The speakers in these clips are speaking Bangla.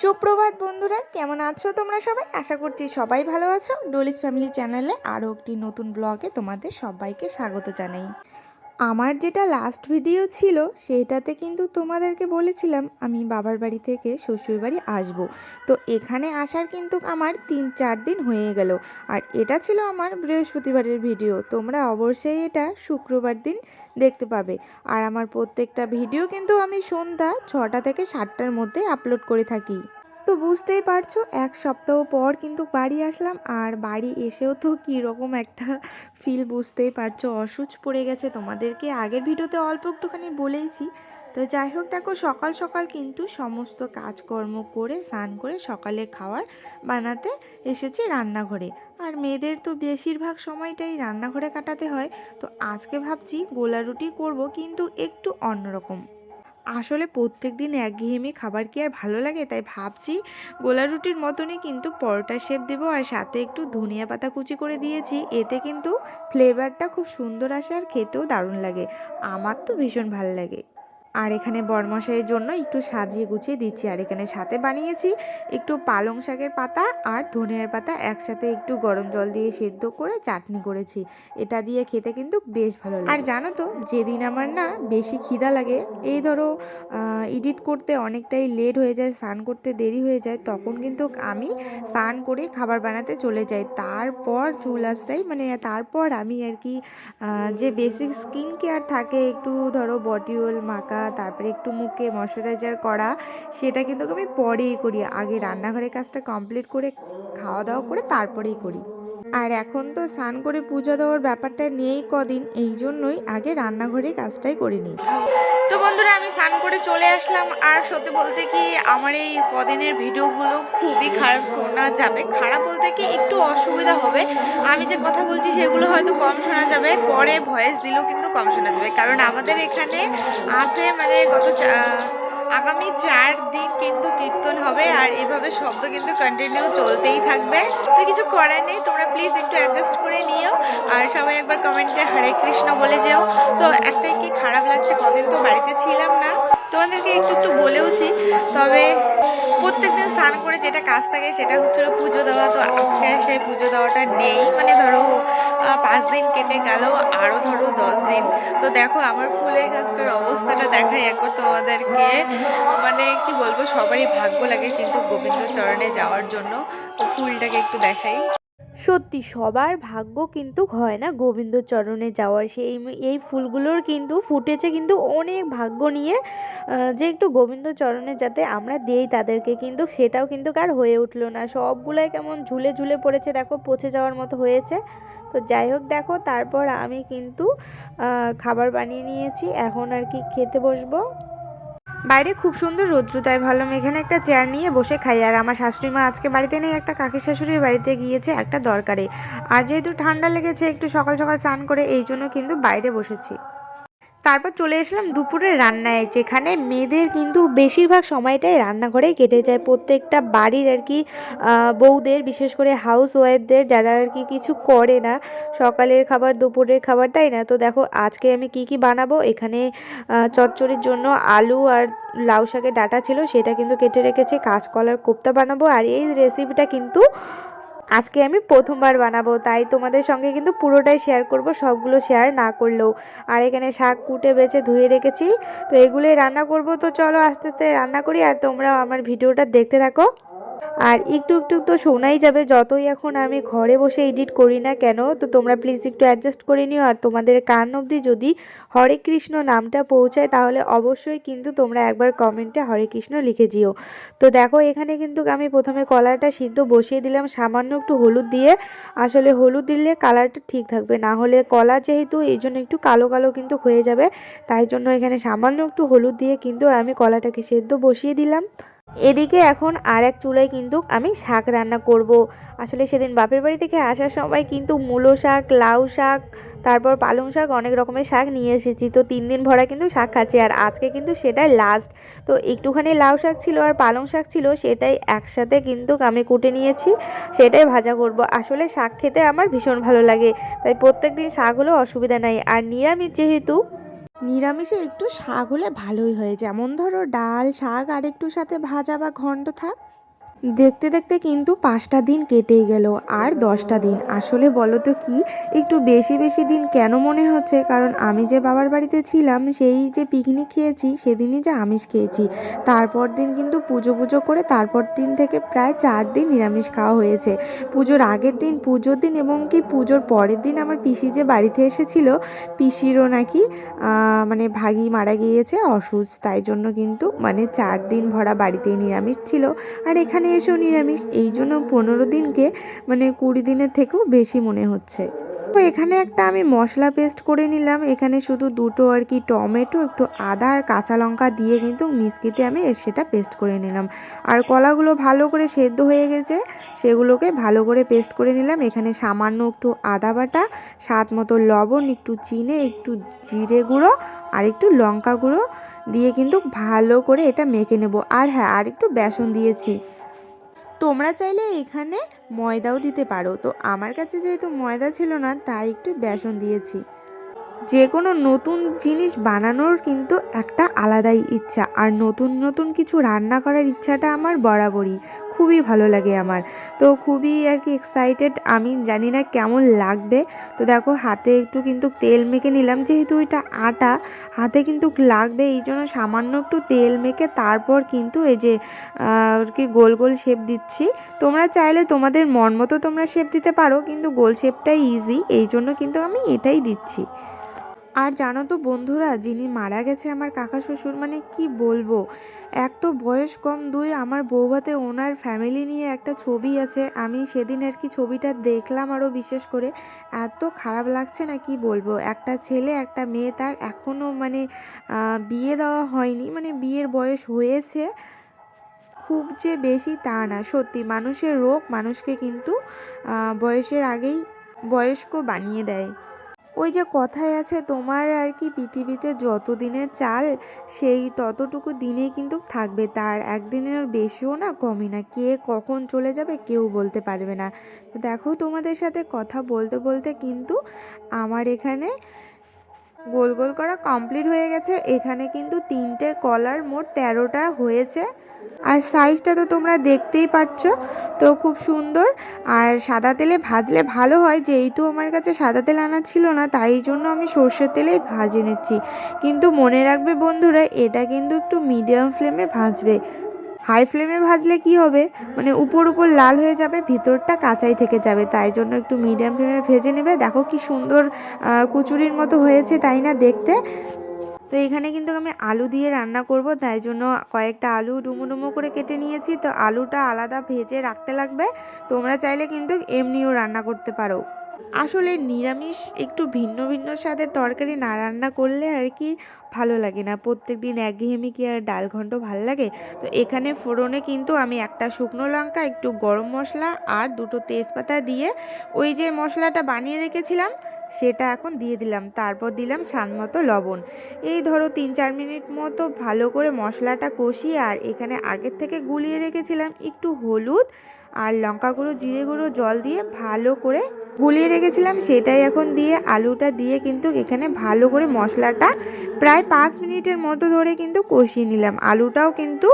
সুপ্রভাত বন্ধুরা, কেমন আছো তোমরা সবাই? আশা করছি সবাই ভালো আছো। ডোলিস ফ্যামিলি চ্যানেলে আরও একটি নতুন ব্লগে তোমাদের সবাইকে স্বাগত জানাই। আমার যেটা লাস্ট ভিডিও ছিল সেটাতে কিন্তু তোমাদেরকে বলেছিলাম আমি বাবার বাড়ি থেকে শ্বশুর বাড়ি আসব। তো এখানে আসার কিন্তু আমার তিন চার দিন হয়ে গেল। আর এটা ছিল আমার বৃহস্পতিবারের ভিডিও তোমরা অবশ্যই এটা শুক্রবার দিন দেখতে পাবে। আর আমার প্রত্যেকটা ভিডিও কিন্তু আমি সন্ধ্যা ছটা থেকে সাতটার মধ্যে আপলোড করে থাকি। তো বুঝতেই পারছ, এক সপ্তাহ পর কিন্তু বাড়ি আসলাম। আর বাড়ি এসেও তো কীরকম একটা ফিল বুঝতেই পারছ, অসুচ পড়ে গেছে তোমাদেরকে। আগের ভিডিওতে অল্প একটুখানি বলেইছি। তো যাই হোক, দেখো সকাল সকাল কিন্তু সমস্ত কাজকর্ম করে, স্নান করে সকালে খাওয়ার বানাতে এসেছি রান্নাঘরে। আর মেয়েদের তো বেশিরভাগ সময়টাই রান্নাঘরে কাটাতে হয়। তো আজকে ভাবছি গোলা রুটি করব, কিন্তু একটু অন্যরকম। আসলে প্রত্যেক দিন একঘেয়েমি খাবার কি আর ভালো লাগে? তাই ভাবছি গোলা রুটির মতনই কিন্তু পরোটা শেপ দেবো আর সাথে একটু ধনিয়া পাতা কুচি করে দিয়েছি। এতে কিন্তু ফ্লেভারটা খুব সুন্দর আসে আর খেতেও দারুণ লাগে। আমার তো ভীষণ ভালো লাগে। আর এখানে বরমশাইয়ের জন্য একটু সাজিয়ে গুছিয়ে দিচ্ছি। আর এখানে সাথে বানিয়েছি একটু পালং শাকের পাতা আর ধনিয়ার পাতা। একসাথে একটু গরম জল দিয়ে সেদ্ধ করে চাটনি করেছি। এটা দিয়ে খেতে কিন্তু বেশ ভালো লাগে। আর জানো তো, যেদিন আমার না বেশি খিদা লাগে, এই ধরো এডিট করতে অনেকটাই লেট হয়ে যায়, স্নান করতে দেরি হয়ে যায়, তখন কিন্তু আমি স্নান করে খাবার বানাতে চলে যাই। তারপর চুল আসটাই মানে তারপর আমি আর কি যে বেসিক স্কিন কেয়ার থাকে, একটু ধরো অয়েল মাখা তারপরে একটু মুখে ময়শ্চারাইজার করা, সেটা কিন্তু আমি পরেই করি। আগে রান্নাঘরের কাজটা কমপ্লিট করে খাওয়া দাওয়া করে তারপরেই করি। আর এখন তো স্নান করে পুজো দেওয়ার ব্যাপারটা নেই কদিন, এই জন্যই আগে রান্নাঘরের কাজটাই করে নিই। তো বন্ধুরা, আমি স্নান করে চলে আসলাম। আর সত্যি বলতে কি, আমার এই কদিনের ভিডিওগুলো খুবই খারাপ, শোনা যাবে। খারাপ বলতে কি, একটু অসুবিধা হবে। আমি যে কথা বলছি, সেগুলো হয়তো কম শোনা যাবে। পরে ভয়েস দিলেও কিন্তু কম শোনা যাবে। কারণ আমাদের এখানে আছে মানে গত আগামী চার দিন কিন্তু কীর্তন হবে আর এভাবে শব্দ কিন্তু কন্টিনিউ চলতেই থাকবে। তো কিছু করার নেই, তোমরা প্লিজ একটু অ্যাডজাস্ট করে নিও। আর সবাই একবার কমেন্টে হরে কৃষ্ণ বলে যেও। তো একটাই কি খারাপ লাগছে, কদিন তো বাড়িতে ছিলাম না। তোমাদেরকে একটু একটু বলেওছি, তবে প্রত্যেকদিন স্নান করে যেটা কাজ থাকে সেটা হচ্ছিল পুজো দেওয়া। তো আজকে সেই পুজো দেওয়াটা নেই। মানে ধরো পাঁচ দিন কেটে গেল আরও ধরো দশ দিন। তো দেখো, আমার ফুলের গাছটার অবস্থাটা দেখাই একবার তোমাদেরকে। মানে কি বলব, সবারই ভাগ্য লাগে কিন্তু গোবিন্দ চরণে যাওয়ার জন্য। ফুলটাকে একটু দেখাই। সত্যি, সবার ভাগ্য কিন্তু হয় না গোবিন্দ চরণে যাওয়ার। সেই এই ফুলগুলোর কিন্তু ফুটেছে কিন্তু অনেক ভাগ্য নিয়ে যে একটু গোবিন্দ চরণে যাতে আমরা দেই তাদেরকে, কিন্তু সেটাও কিন্তু আর হয়ে উঠল না। সবগুলোই কেমন ঝুলে ঝুলে পড়েছে, দেখো, পচে যাওয়ার মতো হয়েছে। তো যাই হোক, দেখো, তারপর আমি কিন্তু খাবার বানিয়ে নিয়েছি। এখন আর কি খেতে বসবো। বাইরে খুব সুন্দর রৌদ্র, তাই ভাবলাম এখানে একটা চেয়ার নিয়ে বসে খাই। আর আমার শাশুড়ি মা আজকে বাড়িতে নেই, একটা কাকি শাশুড়ির বাড়িতে গিয়েছে একটা দরকারে। আর যেহেতু ঠান্ডা লেগেছে, একটু সকাল সকাল স্নান করে, এই জন্য কিন্তু বাইরে বসেছি। তারপর চলে এসলাম দুপুরের রান্নায়, যেখানে মেয়েদের কিন্তু বেশিরভাগ সময়টাই রান্নাঘরেই কেটে যায়। প্রত্যেকটা বাড়ির আর কি বউদের, বিশেষ করে হাউস ওয়াইফদের যারা আর কি কিছু করে না, সকালের খাবার, দুপুরের খাবার, তাই না? তো দেখো, আজকে আমি কি কি বানাবো? এখানে চচ্চড়ির জন্য আলু আর লাউ শাকের ডাটা ছিল, সেটা কিন্তু কেটে রেখেছে, কাঁচকলার কোপ্তা বানাবো। আর এই রেসিপিটা কিন্তু আজকে আমি প্রথমবার বানাবো, তাই তোমাদের সঙ্গে কিন্তু পুরোটাই শেয়ার করব, সবগুলো শেয়ার না করলেও। আর এখানে শাক কুটে বেছে ধুয়ে রেখেছি, তো এগুলোই রান্না করব। তো চলো আস্তে আস্তে রান্না করি, আর তোমরাও আমার ভিডিওটা দেখতে থাকো। আর একটু একটু তো শোনাই যাবে, যতই এখন আমি ঘরে বসে এডিট করি না কেন, তো তোমরা প্লিজ একটু অ্যাডজাস্ট করে নিও। আর তোমাদের কান অবধি যদি হরে কৃষ্ণ নামটা পৌঁছায়, তাহলে অবশ্যই কিন্তু তোমরা একবার কমেন্টে হরে কৃষ্ণ লিখে যেও। তো দেখো, এখানে কিন্তু আমি প্রথমে কলাটা সিদ্ধ বসিয়ে দিলাম, সামান্য একটু হলুদ দিয়ে। আসলে হলুদ দিলে কালারটা ঠিক থাকবে, না হলে কলা যেহেতু, এই জন্য একটু কালো কালো কিন্তু হয়ে যাবে। তাই জন্য এখানে সামান্য একটু হলুদ দিয়ে কিন্তু আমি কলাটাকে সেদ্ধ বসিয়ে দিলাম। এদিকে এখন আর এক চুলায় কিন্তু আমি শাক রান্না করব। আসলে সেদিন বাপের বাড়ি থেকে আসার সময় কিন্তু মূলো শাক, লাউ শাক, তারপর পালং শাক অনেক রকমের শাক নিয়ে এসেছি। তো তিন দিন ভরা কিন্তু শাক খাচ্ছি আর আজকে কিন্তু সেটাই লাস্ট তো একটুখানি লাউ শাক ছিল আর পালং শাক ছিল সেটাই একসাথে কিন্তু আমি কুটে নিয়েছি, সেটাই ভাজা করব। আসলে শাক খেতে আমার ভীষণ ভালো লাগে, তাই প্রত্যেক দিন শাক হলেও অসুবিধা নাই। আর নিরামিষ যেহেতু নিরামিষে একটু শাক হলে ভালোই হয়। যেমন ধরো ডাল, শাক আর একটু সাথে ভাজা বা ঘন্ট থাক। দেখতে দেখতে কিন্তু পাঁচটা দিন কেটেই গেল। আর দশটা দিন? আসলে বলো তো কি, একটু বেশি বেশি দিন কেন মনে হচ্ছে? কারণ আমি যে বাবার বাড়িতে ছিলাম, সেই যে পিকনিক খেয়েছি, সেদিনই যে আমিষ খেয়েছি। তারপর দিন কিন্তু পুজো পুজো করে তারপর দিন থেকে প্রায় চার দিন নিরামিষ খাওয়া হয়েছে। পুজোর আগের দিন, পুজোর দিন এবং কি পুজোর পরের দিন আমার পিসি যে বাড়িতে এসেছিল, পিসিরও নাকি মানে ভাগি মারা গিয়েছে অসুস্থ। তাই জন্য কিন্তু মানে চার দিন ভরা বাড়িতেই নিরামিষ ছিল। আর এখানে এসেও নিরামিষ। এই জন্য পনেরো দিনকে মানে কুড়ি দিনের থেকেও বেশি মনে হচ্ছে। তো এখানে একটা আমি মশলা পেস্ট করে নিলাম। এখানে শুধু দুটো আর কি টমেটো, একটু আদা আর কাঁচা লঙ্কা দিয়ে কিন্তু মিক্সিতে আমি সেটা পেস্ট করে নিলাম। আর কলাগুলো ভালো করে সেদ্ধ হয়ে গেছে, সেগুলোকে ভালো করে পেস্ট করে নিলাম। এখানে সামান্য একটু আদা বাটা, স্বাদ মতো লবণ, একটু চিনে, একটু জিরে গুঁড়ো আর একটু লঙ্কা গুঁড়ো দিয়ে কিন্তু ভালো করে এটা মেখে নেব। আর হ্যাঁ আর একটু বেসন দিয়েছি। তোমরা চাইলে এখানে ময়দাও দিতে পারো। তো আমার কাছে যেহেতু ময়দা ছিল না, তাই একটু বেসন দিয়েছি। যে কোনো নতুন জিনিস বানানোর কিন্তু একটা আলাদাই ইচ্ছা। আর নতুন নতুন কিছু রান্না করার ইচ্ছাটা আমার বরাবরই। খুবই ভালো লাগে আমার। তো খুবই আর কি এক্সাইটেড আমি জানি না কেমন লাগবে। তো দেখো হাতে একটু কিন্তু তেল মেখে নিলাম, যেহেতু এটা আটা, হাতে কিন্তু লাগবে এই জন্য সামান্য একটু তেল মেখে তারপর কিন্তু এই যে আর কি গোল গোল শেপ দিচ্ছি। তোমরা চাইলে তোমাদের মন মতো তোমরা শেপ দিতে পারো, কিন্তু গোল শেপটাই ইজি এই জন্য কিন্তু আমি এটাই দিচ্ছি। আর জানো তো বন্ধুরা, যিনি মারা গেছে আমার কাকা শ্বশুর মানে কি বলব? এক তো বয়স কম, দুই আমার বৌভাতে ওনার ফ্যামিলি নিয়ে একটা ছবি আছে। আমি সেদিন আর কি ছবিটা দেখলাম আরও বিশেষ করে। এত খারাপ লাগছে না কি বলব? একটা ছেলে, একটা মেয়ে তার এখনও মানে বিয়ে দেওয়া হয়নি মানে বিয়ের বয়স হয়েছে। খুব যে বেশি তা না, সত্যি মানুষের রোগ মানুষকে কিন্তু বয়সের আগেই বয়স্ক বানিয়ে দেয়। ওই যে কথায় আছে তোমার আর কি পৃথিবীতে যত দিনের চাল, সেই ততটুকু দিনে কিন্তু থাকবে। তার একদিনের বেশিও না, কমই না। কে কখন চলে যাবে কেউ বলতে পারবে না। তো দেখো তোমাদের সাথে কথা বলতে বলতে কিন্তু আমার এখানে গোল গোল করা কমপ্লিট হয়ে গেছে। এখানে কিন্তু তিনটে কলার মোট তেরোটা হয়েছে। আর সাইজটা তো তোমরা দেখতেই পাচ্ছ তো খুব সুন্দর। আর সাদা তেলে ভাজলে ভালো হয়। যেহেতু আমার কাছে সাদা তেল আনা ছিল না, তাই জন্য আমি সর্ষের তেলেই ভাজে নিচ্ছি। কিন্তু মনে রাখবে বন্ধুরা, এটা কিন্তু একটু মিডিয়াম ফ্লেমে ভাজবে। হাই ফ্লেমে ভাজলে কি হবে? মানে উপর উপর লাল হয়ে যাবে, ভিতরটা কাঁচাই থেকে যাবে, তাই জন্য একটু মিডিয়াম ফ্লেমে ভেজে নেবে। দেখো কি সুন্দর কচুরির মতো হয়েছে, তাই না দেখতে? তো এখানে কিন্তু আমি আলু দিয়ে রান্না করব, তাই জন্য কয়েকটা আলু ডুমো ডুমো করে কেটে নিয়েছি। তো আলুটা আলাদা ভেজে রাখতে লাগবে। তোমরা চাইলে কিন্তু এমনিও রান্না করতে পারো। আসলে নিরামিষ, একটু ভিন্ন ভিন্ন স্বাদের তরকারি না রান্না করলে আর কি ভালো লাগে না। প্রত্যেক দিন একঘেয়েমি কি আর ডাল ঘন্ট ভালো লাগে? তো এখানে ফোড়নে কিন্তু আমি একটা শুকনো লঙ্কা, একটু গরম মশলা আর দুটো তেজপাতা দিয়ে ওই যে মশলাটা বানিয়ে রেখেছিলাম, সেটা এখন দিয়ে দিলাম। তারপর দিলাম মতো লবণ। এই ধরো তিন চার মিনিট মতো ভালো করে মশলাটা কষিয়ে আর এখানে আগের থেকে গুলিয়ে রেখেছিলাম একটু হলুদ আর লঙ্কা গুঁড়ো, জিরে গুঁড়ো, জল দিয়ে ভালো করে গুলিয়ে রেখেছিলাম। সেটাই এখন দিয়ে আলুটা দিয়ে কিন্তু এখানে ভালো করে মশলাটা প্রায় পাঁচ মিনিটের মতো ধরে কিন্তু কষিয়ে নিলাম। আলুটাও কিন্তু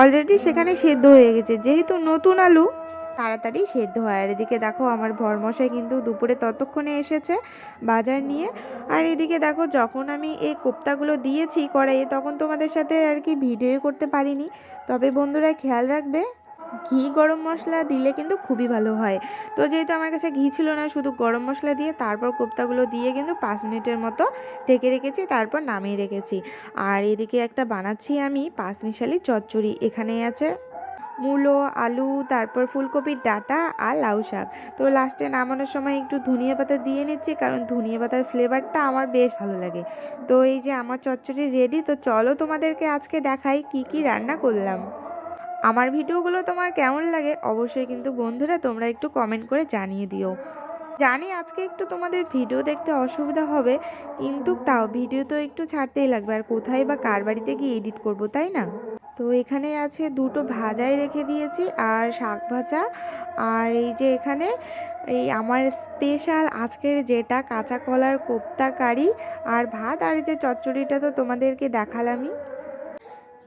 অলরেডি সেখানে সেদ্ধ হয়ে গেছে। যেহেতু নতুন আলু, তাড়াতাড়ি সেদ্ধ হয়। আর এদিকে দেখো আমার ভরমশাই কিন্তু দুপুরে ততক্ষণে এসেছে বাজার নিয়ে। আর এদিকে দেখো যখন আমি এই কোপ্তাগুলো দিয়েছি কড়াইয়ে, তখন তোমাদের সাথে আর কি ভিডিও করতে পারিনি। তবে বন্ধুরা খেয়াল রাখবে ঘি গরম মশলা দিলে কিন্তু খুবই ভালো হয়। তো যেহেতু আমার কাছে ঘি ছিল না, শুধু গরম মশলা দিয়ে তারপর কোপ্তাগুলো দিয়ে কিন্তু পাঁচ মিনিটের মতো ঢেকে রেখেছি, তারপর নামিয়ে রেখেছি। আর এদিকে একটা বানাচ্ছি আমি পাঁচ মিশালি চচ্চড়ি এখানে আছে মূলো, আলু, তারপর ফুলকপির ডাঁটা আর লাউ শাক। তো লাস্টে নামানোর সময় একটু ধনিয়া পাতা দিয়ে নিচ্ছি, কারণ ধনিয়া পাতার ফ্লেভারটা আমার বেশ ভালো লাগে। তো এই যে আমার চচ্চড়ি রেডি তো চলো তোমাদেরকে আজকে দেখাই কি কি রান্না করলাম। আমার ভিডিওগুলো তোমার কেমন লাগে অবশ্যই কিন্তু বন্ধুরা তোমরা একটু কমেন্ট করে জানিয়ে দিও। জানি আজকে একটু তোমাদের ভিডিও দেখতে অসুবিধা হবে, কিন্তু তাও ভিডিও তো একটু ছাড়তেই লাগবে, আর কোথায় বা কার বাড়িতে গিয়ে এডিট করব, তাই না? তো এখানে আছে দুটো ভাজাই রেখে দিয়েছি, আর শাক ভাজা, আর এই যে এখানে এই আমার স্পেশাল আজকের যেটা কাঁচা কলার কোপ্তা কারি আর ভাত, আর এই যে চচ্চড়িটা তো তোমাদেরকে দেখালামই।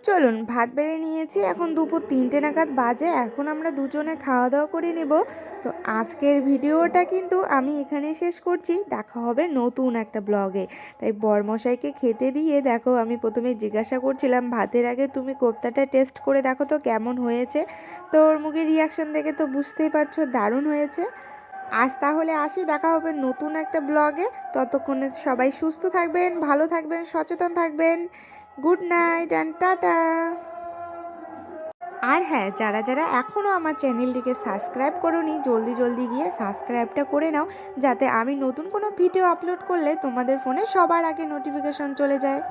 চলুন, ভাত বেড়ে নিয়েছি, এখন দুপুর তিনটে নাগাদ বাজে, এখন আমরা দুজনে খাওয়া দাওয়া করে নেব। তো আজকের ভিডিওটা কিন্তু আমি এখানে শেষ করছি, দেখা হবে নতুন একটা ব্লগে। তাই বরমশাইকে খেতে দিয়ে দেখো, আমি প্রথমে জিজ্ঞাসা করছিলাম, ভাতের আগে তুমি কোপ্তাটা টেস্ট করে দেখো তো কেমন হয়েছে? তো ওর মুখের রিয়াকশান দেখে তো বুঝতেই পারছ, দারুণ হয়েছে। আজ তাহলে আসি, দেখা হবে নতুন একটা ব্লগে। ততক্ষণে সবাই সুস্থ থাকবেন, ভালো থাকবেন, সচেতন থাকবেন। গুড নাইট অ্যান্ড টাটা আর হ্যাঁ যারা যারা এখনও আমার চ্যানেলটিকে সাবস্ক্রাইব করোনি, জলদি জলদি গিয়ে সাবস্ক্রাইবটা করে নাও, যাতে আমি নতুন কোনো ভিডিও আপলোড করলে তোমাদের ফোনে সবার আগে নোটিফিকেশন চলে যায়।